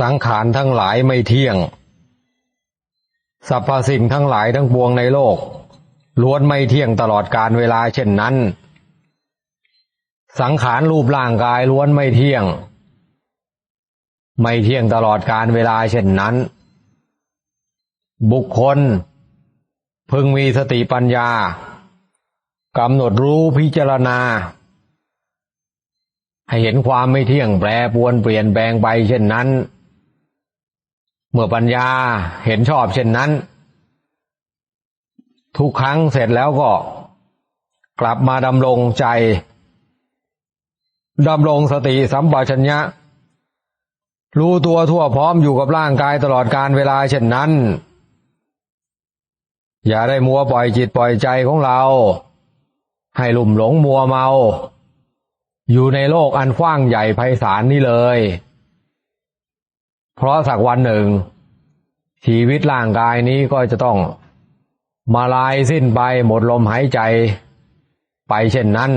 สังขารทั้งหลายไม่เที่ยง สรรพสิ่งทั้งหลายทั้งปวงในโลก ล้วนไม่เที่ยงตลอดการเวลาเช่นนั้น สังขารรูปร่างกายล้วนไม่เที่ยง ไม่เที่ยงตลอดการเวลาเช่นนั้น บุคคล พึงมีสติปัญญากำหนดรู้พิจารณา ให้เห็นความไม่เที่ยงแปรปรวนเปลี่ยนแปลงไปเช่นนั้น เมื่อปัญญาเห็นชอบเช่นนั้น ทุกครั้งเสร็จแล้วก็กลับมาดำรงใจดำรงสติสัมปชัญญะ รู้ตัวทั่วพร้อมอยู่กับร่างกายตลอดการเวลาเช่นนั้น อย่าได้มัวปล่อยจิตปล่อยใจของเรา ให้หลุ่มหลงมัวเมา อยู่ในโลกอันกว้างใหญ่ไพศาลนี้เลย เพราะสักวันหนึ่ง ชีวิตร่างกายนี้ก็จะต้องมาลายสิ้นไปหมดลมหายใจไปเช่นนั้น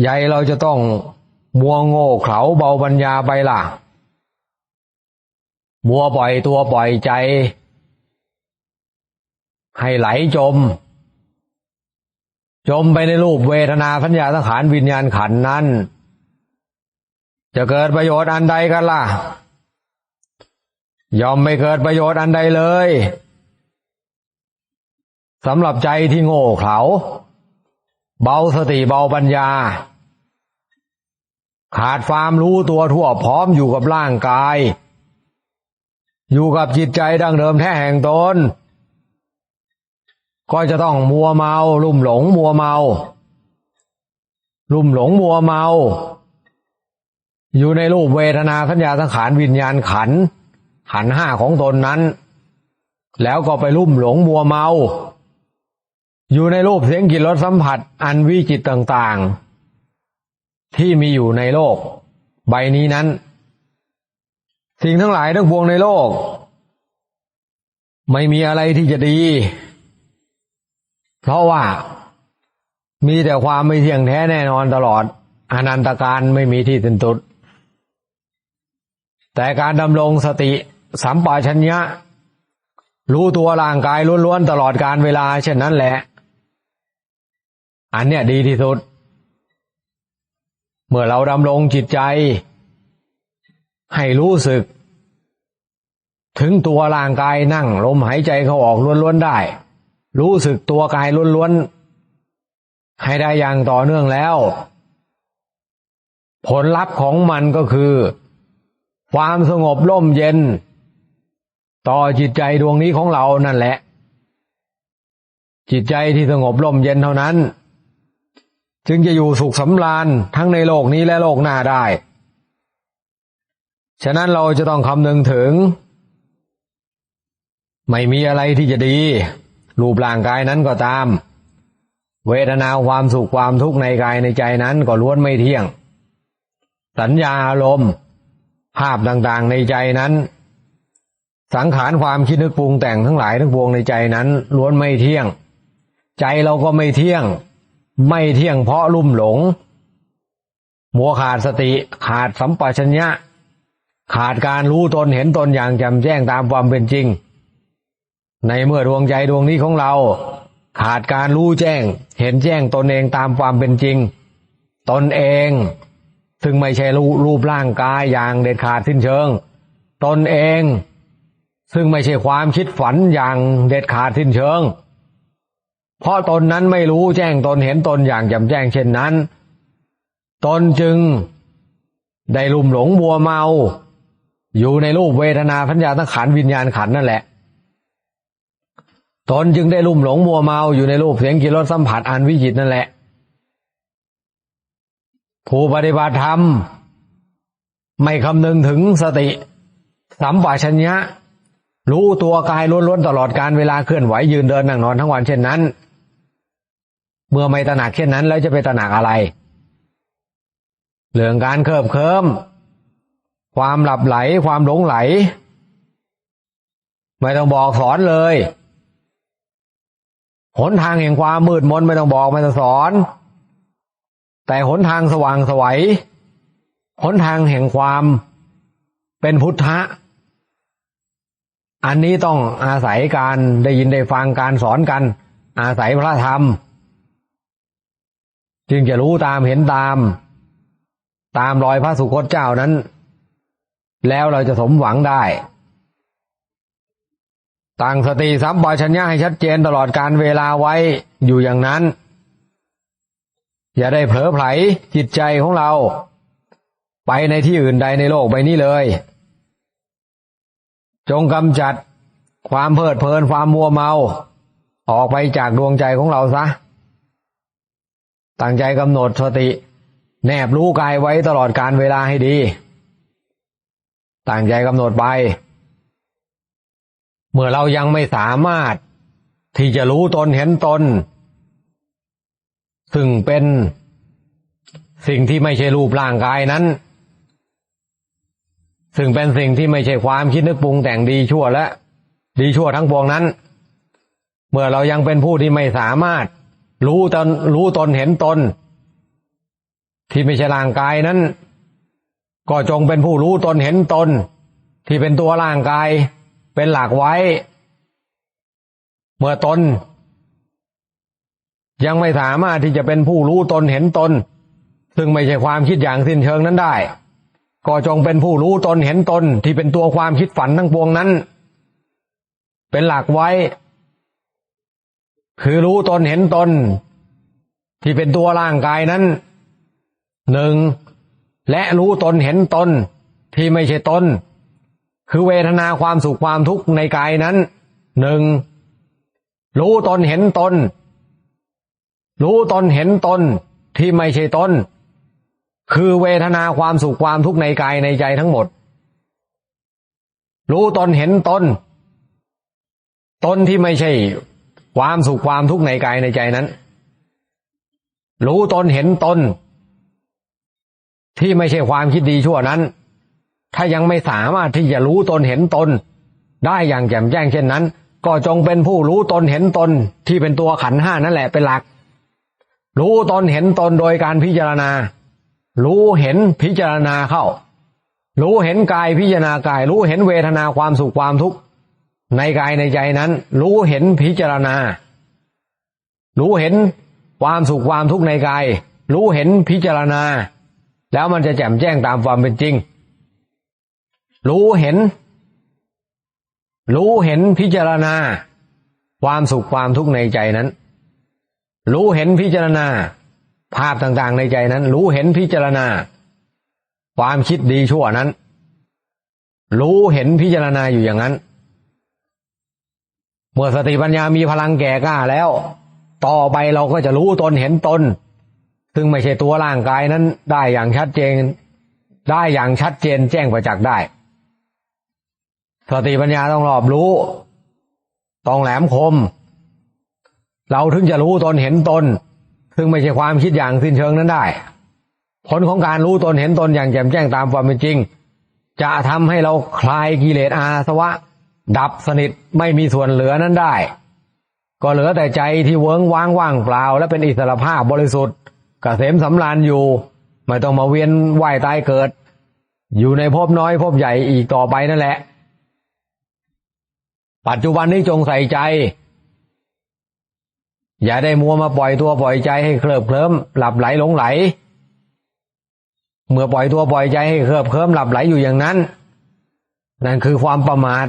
ใหญ่เราจะต้องมัวโง่เขลาเบาปัญญาไปล่ะ มัวปล่อยตัวปล่อยใจ ให้ไหลจม จมไปในรูปเวทนาสัญญาสังขารวิญญาณขันนั้น จะเกิดประโยชน์อันใดกันล่ะ ยอมไม่เกิดประโยชน์อันใดเลยสำหรับใจที่โง่เขลาเบาสติเบาปัญญา ขาดความรู้ตัวทั่วพร้อมอยู่กับร่างกาย อยู่กับจิตใจดังเดิมแท้แห่งตนก็จะต้องมัวเมา ลุ่มหลงมัวเมา ลุ่มหลงมัวเมา อยู่ในรูปเวทนาสัญญาสังขารวิญญาณขันธ์ขันธ์ห้าของตนนั้น แล้วก็ไปลุ่มหลงมัวเมา อยู่ในรูปเสียงกลิ่นรสสัมผัส อันวิจิตต่างๆ ที่มีอยู่ในโลก ใบนี้นั้น สิ่งทั้งหลายทั้งปวงในโลก ไม่มีอะไรที่จะดี เพราะว่ามีแต่ความไม่เที่ยงแท้แน่นอนตลอดอนันตการไม่มีที่สิ้นสุด แต่การดำรงสติสัมปชัญญะ รู้ตัวร่างกายล้วนๆตลอดการเวลา เช่นนั้นแหละ อันเนี้ยดีที่สุด เมื่อเราดำรงจิตใจ ให้รู้สึก ถึงตัวร่างกายนั่ง ลมหายใจเขาออกล้วนๆได้ รู้สึกตัวกายล้วนๆ ให้ได้อย่างต่อเนื่องแล้ว ผลลัพธ์ของมันก็คือ ความสงบร่มเย็น ต่อจิตใจดวงนี้ของเรานั่นแหละ จิตใจที่สงบร่มเย็นเท่านั้น จึงจะอยู่สุขสำราญทั้งในโลกนี้และโลกหน้าได้ ฉะนั้นเราจะต้องคำนึงถึง ไม่มีอะไรที่จะดี รูปร่างกายนั้นก็ตาม เวทนาความสุขความทุกข์ในกายในใจนั้นก็ล้วนไม่เที่ยง สัญญาอารมณ์ ภาพต่างๆในใจนั้น สังขารความคิดนึกปรุงแต่งทั้งหลายทั้งปวงในใจนั้นล้วนไม่เที่ยง ใจเราก็ไม่เที่ยง ไม่เที่ยงเพราะลุ่มหลง มัวขาดสติขาดสัมปชัญญะ ขาดการรู้ตนเห็นตนอย่างแจ่มแจ้งตามความเป็นจริง ในเมื่อดวงใจดวงนี้ของเรา ขาดการรู้แจ้ง เห็นแจ้งตนเองตามความเป็นจริง ตนเอง ซึ่งไม่ใช่รูรปร่างกายอย่างเด็ดขาดสิ้นเชิง ตนเอง ซึ่งไม่ใช่ความคิดฝันอย่างเด็ดขาดสิ้นเชิง เพราะตนนั้นไม่รู้แจ้งตนเห็นตนอย่างแจ่มแจ้งเช่นนั้น ตนจึงได้ลุ่มหลงมัวเมา อยู่ในรูปเวทนาพัญญาตั้งขันวิญญาณขันนั่นแหละ ตนจึงได้ลุ่มหลงมัวเมาอยู่ในรูปเสียงกิรสสัมผัสอันวิจิตนั่นแหละ ผู้ปฏิบัติธรรม ไม่คำนึงถึงสติสัมปชัญญะ รู้ตัวกายล้วนๆตลอดการเวลาเคลื่อนไหวยืนเดินนั่งนอนทั้งวันเช่นนั้น เมื่อไม่ตระหนักเช่นนั้น แล้วจะไปตระหนักอะไร เรื่องการเคิบเคิมความหลับไหลความหลงไหล ไม่ต้องบอกสอนเลย หนทางแห่งความมืดมนไม่ต้องบอกไม่ต้องสอน แต่หนทางสว่างสวัยหนทางแห่งความเป็นพุทธะ อันนี้ต้องอาศัยการได้ยินได้ฟังการสอนกัน อาศัยพระธรรม จึงจะรู้ตามเห็นตาม ตามรอยพระสุคตเจ้านั้น แล้วเราจะสมหวังได้ตั้งสติสัมปชัญญะให้ชัดเจนตลอดการเวลาไว้อยู่อย่างนั้น อย่าได้เผลอไผลจิตใจของเรา ไปในที่อื่นใดในโลกใบนี้เลย จงกำจัดความเพลิดเพลินความมัวเมา ออกไปจากดวงใจของเราซะ ตั้งใจกำหนดสติ แนบรู้กายไว้ตลอดการเวลาให้ดี ตั้งใจกำหนดไป เมื่อเรายังไม่สามารถที่จะรู้ตนเห็นตน ซึ่งเป็นสิ่งที่ไม่ใช่รูปร่างกายนั้น ซึ่งเป็นสิ่งที่ไม่ใช่ความคิดนึกปรุงแต่งดีชั่วและ ดีชั่วทั้งปวงนั้น เมื่อเรายังเป็นผู้ที่ไม่สามารถ รู้ตนรู้ตนเห็นตน ที่ไม่ใช่ร่างกายนั้น ก็จงเป็นผู้รู้ตนเห็นตน ที่เป็นตัวร่างกายเป็นหลักไว้ เมื่อตน ยังไม่สามารถที่จะเป็นผู้รู้ตนเห็นตน ซึ่งไม่ใช่ความคิดอย่างสิ้นเชิงนั้นได้ ก็จงเป็นผู้รู้ตนเห็นตนที่เป็นตัวความคิดฝันทั้งปวงนั้น เป็นหลักไว้ คือรู้ตนเห็นตน ที่เป็นตัวร่างกายนั้นหนึ่งและรู้ตนเห็นตนที่ไม่ใช่ตนคือเวทนาความสุขความทุกข์ในกายนั้นหนึ่งรู้ตนเห็นตน รู้ตนเห็นตนที่ไม่ใช่ตนคือเวทนาความสุขความทุกข์ในกายในใจทั้งหมด รู้ตนเห็นตนตนที่ไม่ใช่ความสุขความทุกข์ในกายในใจนั้น รู้ตนเห็นตนที่ไม่ใช่ความคิดดีชั่วนั้น ถ้ายังไม่สามารถที่จะรู้ตนเห็นตน ได้อย่างแจ่มแจ้งเช่นนั้น ก็จงเป็นผู้รู้ตนเห็นตนที่เป็นตัวขันห้านั่นแหละเป็นหลัก รู้ตนเห็นตนโดยการพิจารณา รู้เห็นพิจารณาเข้า รู้เห็นกายพิจารณากาย รู้เห็นเวทนาความสุขความทุกข์ในกายในใจนั้น รู้เห็นพิจารณา รู้เห็นความสุขความทุกข์ในกาย รู้เห็นพิจารณา แล้วมันจะแจ่มแจ้งตามความเป็นจริง รู้เห็น รู้เห็นพิจารณา ความสุขความทุกข์ในใจนั้น รู้เห็นพิจารณา ภาพต่างๆในใจนั้น รู้เห็นพิจารณา ความคิดดีชั่วนั้น รู้เห็นพิจารณาอยู่อย่างนั้น เมื่อสติปัญญามีพลังแก่กล้าแล้ว ต่อไปเราก็จะรู้ตนเห็นตน ซึ่งไม่ใช่ตัวร่างกายนั้น ได้อย่างชัดเจน ได้อย่างชัดเจนแจ้งประจักษ์ได้ สติปัญญาต้องรอบรู้ ต้องแหลมคม เราถึงจะรู้ตนเห็นตน ซึ่งไม่ใช่ความคิดอย่างสิ้นเชิงนั้นได้ ผลของการรู้ตนเห็นตนอย่างแจ่มแจ้งตามความเป็นจริง จะทำให้เราคลายกิเลสอาสวะ ดับสนิทไม่มีส่วนเหลือนั้นได้ ก็เหลือแต่ใจที่เวิ้งว้างว่างเปล่า และเป็นอิสระภาพบริสุทธิ์กเกษมสำราญอยู่ ไม่ต้องมาเวียนว่ายตายเกิด อยู่ในภพน้อยภพใหญ่อีกต่อไปนั่นแหละ ปัจจุบันนี้จงใส่ใจ อย่าได้มัวมาปล่อยตัวปล่อยใจให้เคลิบเคลิ้มหลับไหลหลงไหล เมื่อปล่อยตัวปล่อยใจให้เคลิบเคลิ้มหลับไหลอยู่อย่างนั้น นั่นคือความประมาท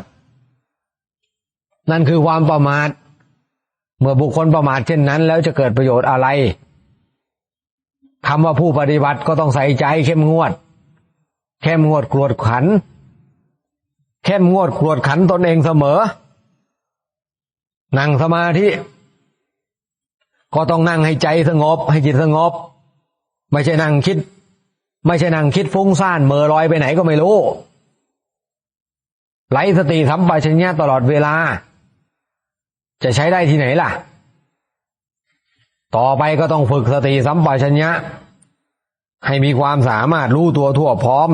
นั่นคือความประมาท เมื่อบุคคลประมาทเช่นนั้น แล้วจะเกิดประโยชน์อะไรคำว่าผู้ปฏิบัติก็ต้องใส่ใจเข้มงวด เข้มงวดกรวดขัน เข้มงวดกรวดขันตนเองเสมอ นั่งสมาธิ ก็ต้องนั่งให้ใจสงบ ให้จิตสงบ ไม่ใช่นั่งคิด ไม่ใช่นั่งคิดฟุ้งซ่านเมื่อลอยไปไหนก็ไม่รู้ไหลสติสัมปชัญญะตลอดเวลา จะใช้ได้ที่ไหนล่ะ ต่อไปก็ต้องฝึกสติสัมปชัญญะ ให้มีความสามารถรู้ตัวทั่วพร้อม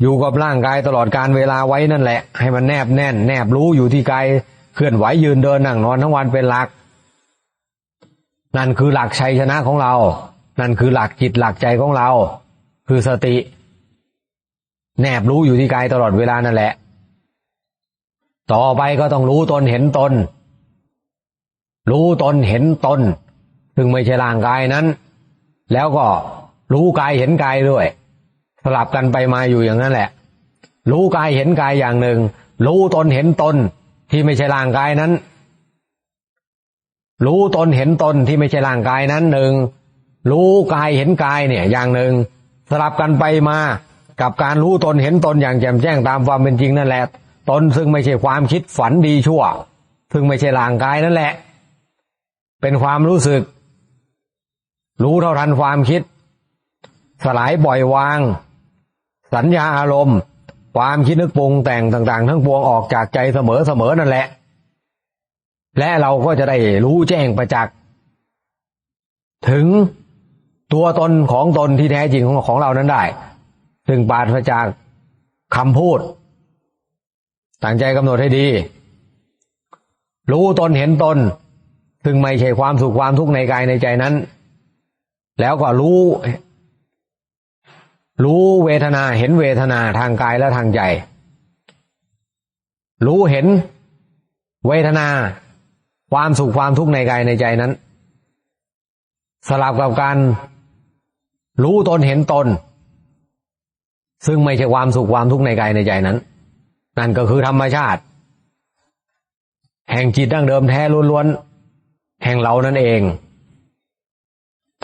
อยู่กับร่างกายตลอดการเวลาไว้นั่นแหละ ให้มันแนบแน่น แนบรู้อยู่ที่กายเคลื่อนไหวยืนเดินนั่งนอนทั้งวันเป็นหลัก นั่นคือหลักชัยชนะของเรา นั่นคือหลักจิตหลักใจของเรา คือสติ แนบรู้อยู่ที่กายตลอดเวลานั่นแหละ ต่อไปก็ต้องรู้ตนเห็นตน รู้ตนเห็นตน ซึ่งไม่ใช่ร่างกายนั้น แล้วก็รู้กายเห็นกายด้วย สลับกันไปมาอยู่อย่างนั้นแหละ รู้กายเห็นกายอย่างหนึ่ง รู้ตนเห็นตนที่ไม่ใช่ร่างกายนั้น รู้ตนเห็นตนที่ไม่ใช่ร่างกายนั้นหนึ่งรู้กายเห็นกายเนี่ยอย่างหนึ่งสลับกันไปมากับการรู้ตนเห็นตนอย่างแจ่มแจ้งตามความเป็นจริงนั่นแหละ ตนซึ่งไม่ใช่ความคิดฝันดีชั่ว ซึ่งไม่ใช่ร่างกายนั่นแหละ เป็นความรู้สึก รู้เท่าทันความคิด สลายปล่อยวาง สัญญาอารมณ์ ความคิดนึกปรุงแต่งต่าง ๆ ทั้งปวงออกจากใจเสมอเสมอนั่นแหละ และเราก็จะได้รู้แจ้งประจักษ์ถึงตัวตนของตนที่แท้จริงของของเรานั้นได้ ซึ่งปราศจากคำพูดตั้งใจกำหนดให้ดี รู้ตนเห็นตน ซึ่งไม่ใช่ความสุขความทุกข์ในกายในใจนั้น แล้วก็รู้ รู้เวทนาเห็นเวทนาทางกายและทางใจ รู้เห็นเวทนา ความสุขความทุกข์ในกายในใจนั้น สลับกับการรู้ตนเห็นตน ซึ่งไม่ใช่ความสุขความทุกข์ในกายในใจนั้น นั่นก็คือธรรมชาติ แห่งจิตดั้งเดิมแท้ล้วนๆแห่งเรานั่นเอง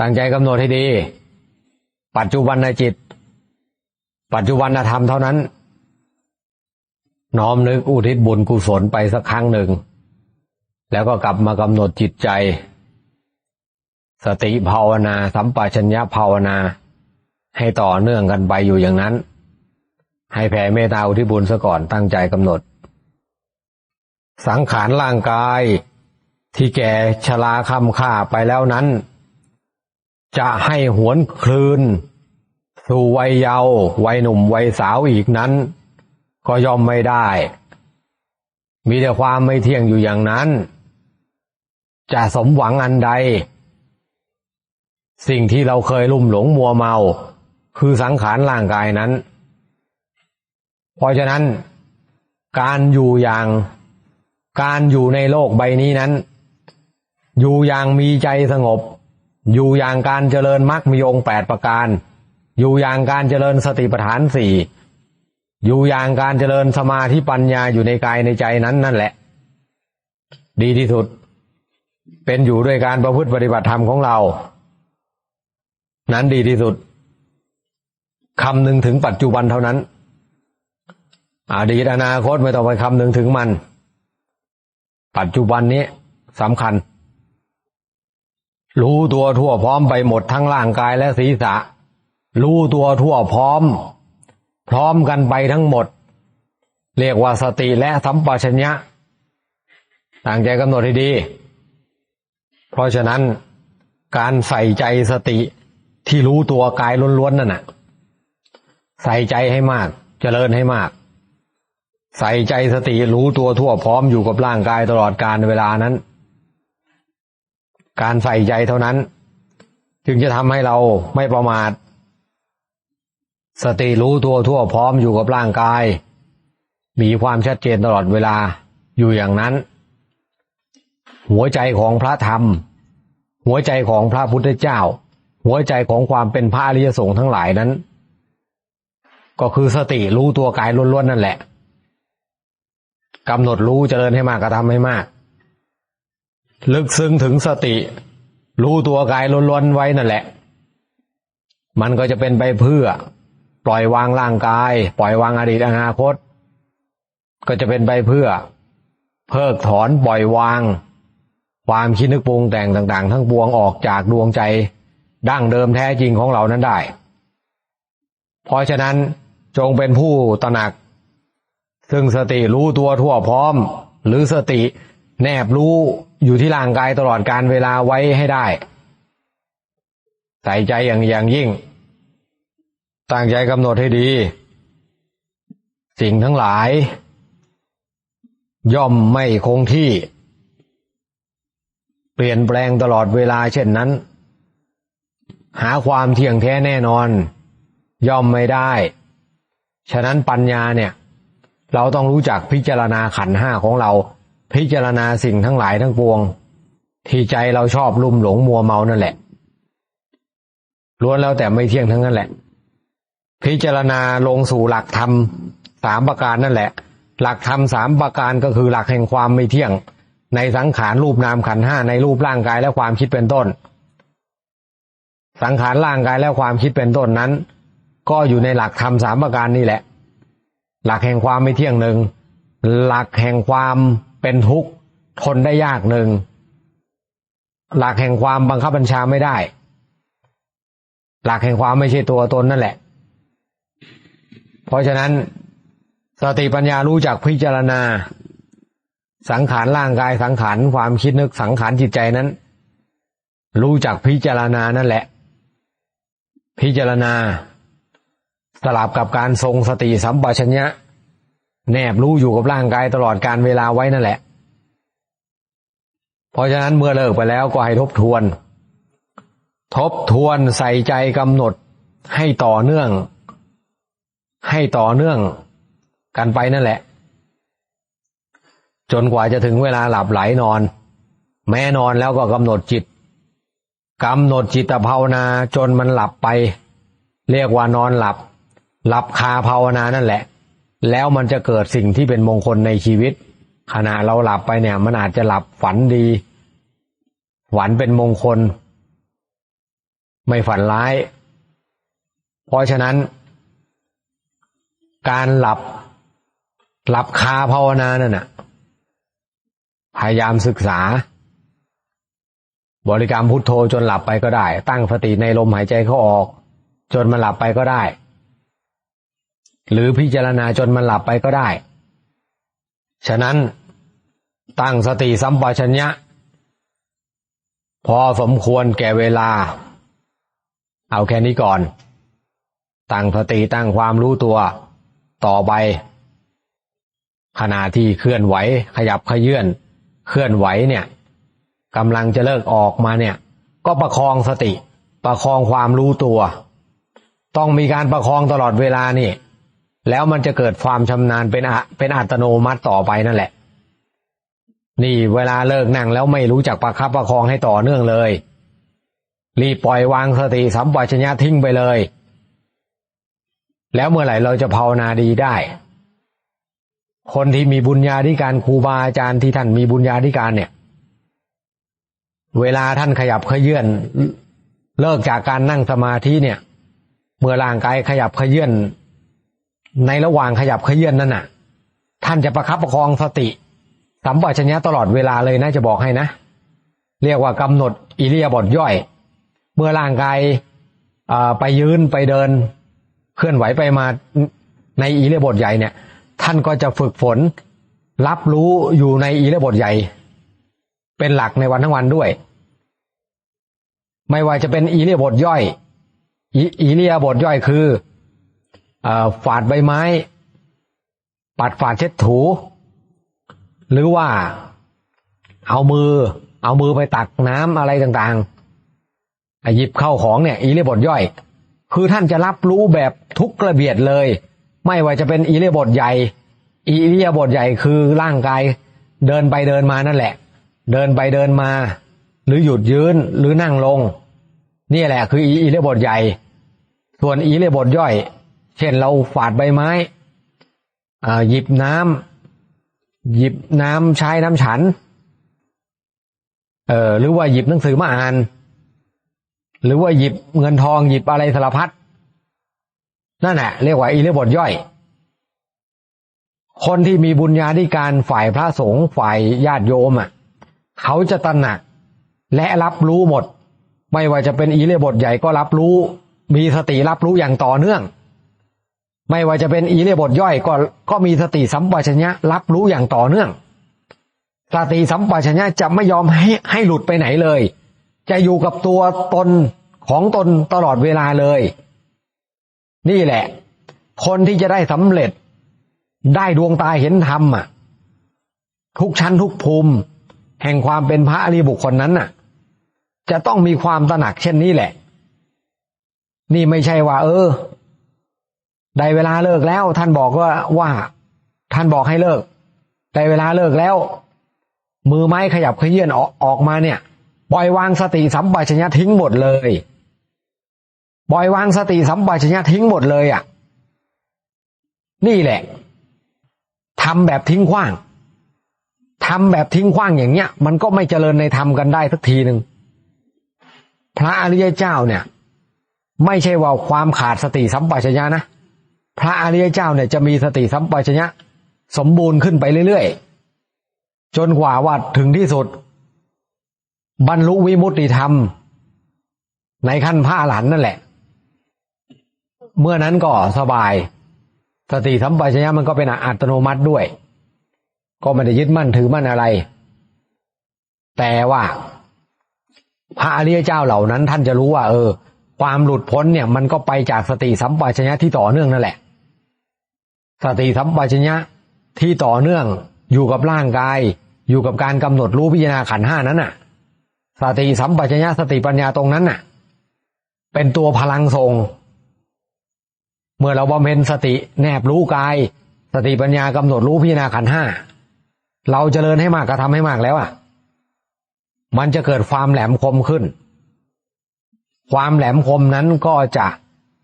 ตั้งใจกำหนดให้ดี ปัจจุบันในจิต ปัจจุบันธรรมเท่านั้น น้อมนึกอุทิศบุญกุศลไปสักครั้งหนึ่ง แล้วก็กลับมากำหนดจิตใจ สติภาวนา สัมปชัญญะภาวนา ให้ต่อเนื่องกันไปอยู่อย่างนั้น ให้แผ่เมตตาอุทิศบุญซะก่อนตั้งใจกำหนด สังขารร่างกายที่แก่ชราคำค่าไปแล้วนั้น จะให้หวนคลืน สู่วัยเยาว์วัยหนุ่มวัยสาวอีกนั้น ก็ยอมไม่ได้ มีแต่ความไม่เที่ยงอยู่อย่างนั้น จะสมหวังอันใด สิ่งที่เราเคยลุ่มหลงมัวเมา คือสังขารร่างกายนั้น เพราะฉะนั้น การอยู่อย่างการอยู่ในโลกใบนี้นั้น อยู่อย่างมีใจสงบ อยู่อย่างการเจริญมรรคมีองค์แปดประการ อยู่อย่างการเจริญสติปัฏฐานสี่อยู่อย่างการเจริญสมาธิปัญญาอยู่ในกายในใจนั้นนั่นแหละ ดีที่สุด เป็นอยู่ด้วยการประพฤติปฏิบัติธรรมของเรา นั้นดีที่สุดคำหนึ่งถึงปัจจุบันเท่านั้น อดีตอนาคตไม่ต้องไปคำหนึ่งถึงมัน ปัจจุบันนี้สำคัญ รู้ตัวทั่วพร้อมไปหมดทั้งร่างกายและศีรษะ รู้ตัวทั่วพร้อม พร้อมกันไปทั้งหมด เรียกว่าสติและสัมปชัญญะต่างใจกำหนดให้ดี เพราะฉะนั้นการใส่ใจสติที่รู้ตัวกายล้วนๆนั่นน่ะ ใส่ใจให้มากเจริญให้มาก ใส่ใจสติรู้ตัวทั่วพร้อมอยู่กับร่างกายตลอดการเวลานั้น การใส่ใจเท่านั้น จึงจะทำให้เราไม่ประมาท สติรู้ตัวทั่วพร้อมอยู่กับร่างกาย มีความชัดเจนตลอดเวลาอยู่อย่างนั้น หัวใจของพระธรรม หัวใจของพระพุทธเจ้า หัวใจของความเป็นพระอริยสงฆ์ทั้งหลายนั้น ก็คือสติรู้ตัวกายล้วนๆนั่นแหละกำหนดรู้เจริญให้มากกระทำให้มาก ลึกซึ้งถึงสติ รู้ตัวกายล้วนๆไว้นั่นแหละ มันก็จะเป็นไปเพื่อ ปล่อยวางร่างกาย ปล่อยวางอดีตอนาคต ก็จะเป็นไปเพื่อ เพิกถอนปล่อยวาง ความคิดนึกปรุงแต่งต่างๆ ทั้งปวงออกจากดวงใจ ดั้งเดิมแท้จริงของเรานั้นได้ เพราะฉะนั้นจงเป็นผู้ตระหนัก ซึ่งสติรู้ตัวทั่วพร้อม หรือสติแนบรู้อยู่ที่ร่างกายตลอดการเวลาไว้ให้ได้ ใส่ใจอย่างอย่างยิ่ง ตั้งใจกำหนดให้ดี สิ่งทั้งหลาย ย่อมไม่คงที่ ปลี่ยนแปลงตลอดเวลาเช่นนั้น หาความเที่ยงแท้แน่นอน ย่อมไม่ได้ ฉะนั้นปัญญาเนี่ย เราต้องรู้จักพิจารณาขันห้าของเรา พิจารณาสิ่งทั้งหลายทั้งปวง ที่ใจเราชอบลุ่มหลงมัวเมานั่นแหละล้วนแล้วแต่ไม่เที่ยงทั้งนั้นแหละ พิจารณาลงสู่หลักธรรมสามประการนั่นแหละ หลักธรรมสามประการก็คือหลักแห่งความไม่เที่ยง ในสังขารรูปนามขันห้าในรูปร่างกายและความคิดเป็นต้น สังขารร่างกายและความคิดเป็นต้นนั้น ก็อยู่ในหลักธรรมสามประการนี่แหละ หลักแห่งความไม่เที่ยงหนึ่งหลักแห่งความเป็นทุกข์ทนได้ยากหนึ่งหลักแห่งความบังคับบัญชาไม่ได้ หลักแห่งความไม่ใช่ตัวตนนั่นแหละ เพราะฉะนั้นสติปัญญารู้จักพิจารณา สังขารร่างกายสังขารความคิดนึกสังขารจิตใจนั้น รู้จักพิจารณานั่นแหละ พิจารณา สลับกับการทรงสติสัมปชัญญะ แนบรู้อยู่กับร่างกายตลอดการเวลาไว้นั่นแหละ เพราะฉะนั้นเมื่อเลิกไปแล้วก็ให้ทบทวน ทบทวนใส่ใจกำหนดให้ต่อเนื่อง ให้ต่อเนื่อง กันไปนั่นแหละ จนกว่าจะถึงเวลาหลับไหลนอน แม้นอนแล้วก็กำหนดจิตกำหนดจิตภาวนาจนมันหลับไป เรียกว่านอนหลับ หลับคาภาวนานั่นแหละ แล้วมันจะเกิดสิ่งที่เป็นมงคลในชีวิต ขณะเราหลับไปเนี่ย มันอาจจะหลับฝันดี ฝันเป็นมงคล ไม่ฝันร้าย เพราะฉะนั้น การหลับ หลับคาภาวนานั่นน่ะ พยายามศึกษา บริกรรมพุทโธจนหลับไปก็ได้ ตั้งสติในลมหายใจเข้าออก จนมันหลับไปก็ได้ หรือพิจารณาจนมันหลับไปก็ได้ ฉะนั้นตั้งสติสัมปชัญญะ พอสมควรแก่เวลา เอาแค่นี้ก่อน ตั้งสติตั้งความรู้ตัว ต่อไปขณะที่เคลื่อนไหวขยับขยื่น เคลื่อนไหวเนี่ยกำลังจะเลิกออกมาเนี่ย ก็ประคองสติ ประคองความรู้ตัว ต้องมีการประคองตลอดเวลานี่ แล้วมันจะเกิดความชำนาญเป็นอเป็นอัตโนมัติต่อไปนั่นแหละ นี่เวลาเลิกนั่งแล้วไม่รู้จักประคับประคองให้ต่อเนื่องเลย รีบปล่อยวางสติสัมปชัญญะทิ้งไปเลย แล้วเมื่อไหร่เราจะภาวนาดีได้ คนที่มีบุญญาธิการครูบาอาจารย์ที่ท่านมีบุญญาธิการเนี่ย เวลาท่านขยับขยื่นเลิกจากการนั่งสมาธิเนี่ย เมื่อร่างกายขยับขยื่นในระหว่างขยับขยื่นนั่นน่ะ ท่านจะประคับประคองสติสัมปชัญญะตลอดเวลาเลยนะจะบอกให้นะ เรียกว่ากำหนดอิเลียาบทย่อย เมื่อร่างกายไปยืนไปเดิน เคลื่อนไหวไปมาในอิเลียาบทใหญ่เนี่ย ท่านก็จะฝึกฝน รับรู้อยู่ในอิเลียบทใหญ่ เป็นหลักในวันทั้งวันด้วย ไม่ว่าจะเป็นอิเลียบทย่อยอิเลียบทย่อยคือฝาดใบไม้ ปัดฝาดเช็ดถู หรือว่าเอามือ เอามือไปตักน้ำอะไรต่างๆหยิบเข้าของเนี่ยอีเลียบทย่อย คือท่านจะรับรู้แบบทุกระเบียดเลย ไม่ว่าจะเป็นอีเลียบทใหญ่อีเลียบทใหญ่คือร่างกายเดินไปเดินมานั่นแหละ เดินไปเดินมา หรือหยุดยืนหรือนั่งลง นี่แหละ คืออีเลียบทใหญ่ ส่วนอีเลียบทย่อย เช่นเราฝาดใบไม้หยิบน้ำหยิบน้ำใช้น้ำฉัน เออหรือว่าหยิบหนังสือมาอ่าน หรือว่าหยิบเงินทองหยิบอะไรสารพัด นั่นแหละเรียกว่าอีเลียบทย่อย คนที่มีบุญญาธิการฝ่ายพระสงฆ์ฝ่ายญาติโยมอะเขาจะตระหนักและรับรู้หมด ไม่ว่าจะเป็นอีเลียบทใหญ่ก็รับรู้ มีสติรับรู้อย่างต่อเนื่อง ไม่ว่าจะเป็นอีเลียบทย่อยก็ก็มีสติสัมปชัญญะรับรู้อย่างต่อเนื่องสติสัมปชัญญะจะไม่ยอมให้ให้หลุดไปไหนเลย จะอยู่กับตัวตนของตนตลอดเวลาเลย นี่แหละ คนที่จะได้สำเร็จ ได้ดวงตาเห็นธรรมอะ ทุกชั้นทุกภูมิ แห่งความเป็นพระอริบุคคลนั้นน่ะ จะต้องมีความตระหนักเช่นนี้แหละ นี่ไม่ใช่ว่า เออได้เวลาเลิกแล้ว ท่านบอกว่าว่า ท่านบอกให้เลิกได้เวลาเลิกแล้ว มือไม้ขยับขยื่นออกออกมาเนี่ย ปล่อยวางสติสัมปชัญญะทิ้งหมดเลย ปล่อยวางสติสัมปชัญญะทิ้งหมดเลยอะ นี่แหละทำแบบทิ้งขว้างทำแบบทิ้งขว้างอย่างเงี้ย มันก็ไม่เจริญในธรรมกันได้สักทีหนึ่งพระอริยเจ้าเนี่ย ไม่ใช่ว่าความขาดสติสัมปชัญญะนะพระอริยเจ้าเนี่ยจะมีสติสัมปชัญญะ สมบูรณ์ขึ้นไปเรื่อยๆจนกว่าว่าถึงที่สุด บรรลุวิมุตติธรรม ในขั้นพระอรหันต์นั่นแหละ เมื่อนั้นก็สบาย สติสัมปชัญญะมันก็เป็นอัตโนมัติด้วย ก็ไม่ได้ยึดมั่นถือมั่นอะไร แต่ว่า พระอริยเจ้าเหล่านั้นท่านจะรู้ว่า เออ ความหลุดพ้นเนี่ย มันก็ไปจากสติสัมปชัญญะที่ต่อเนื่องนั่นแหละ สติสัมปชัญญะที่ต่อเนื่องอยู่กับร่างกาย อยู่กับการกำหนดรู้พิจารณาขันห้านั้นน่ะ สติสัมปชัญญะสติปัญญาตรงนั้นน่ะ เป็นตัวพลังทรง เมื่อเราบำเพ็ญสติแนบรู้กาย สติปัญญากำหนดรู้พิจารณาขันห้าเราจเจริญให้มากกระทำให้มากแล้วอะ มันจะเกิดความแหลมคมขึ้น ความแหลมคมนั้นก็จะ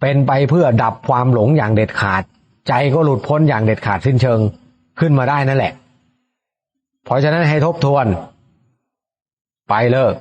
เป็นไปเพื่อดับความหลงอย่างเด็ดขาด ใจก็หลุดพ้นอย่างเด็ดขาดสิ้นเชิงขึ้นมาได้นั่นแหละ เพราะฉะนั้นให้ทบทวน ไปเลิก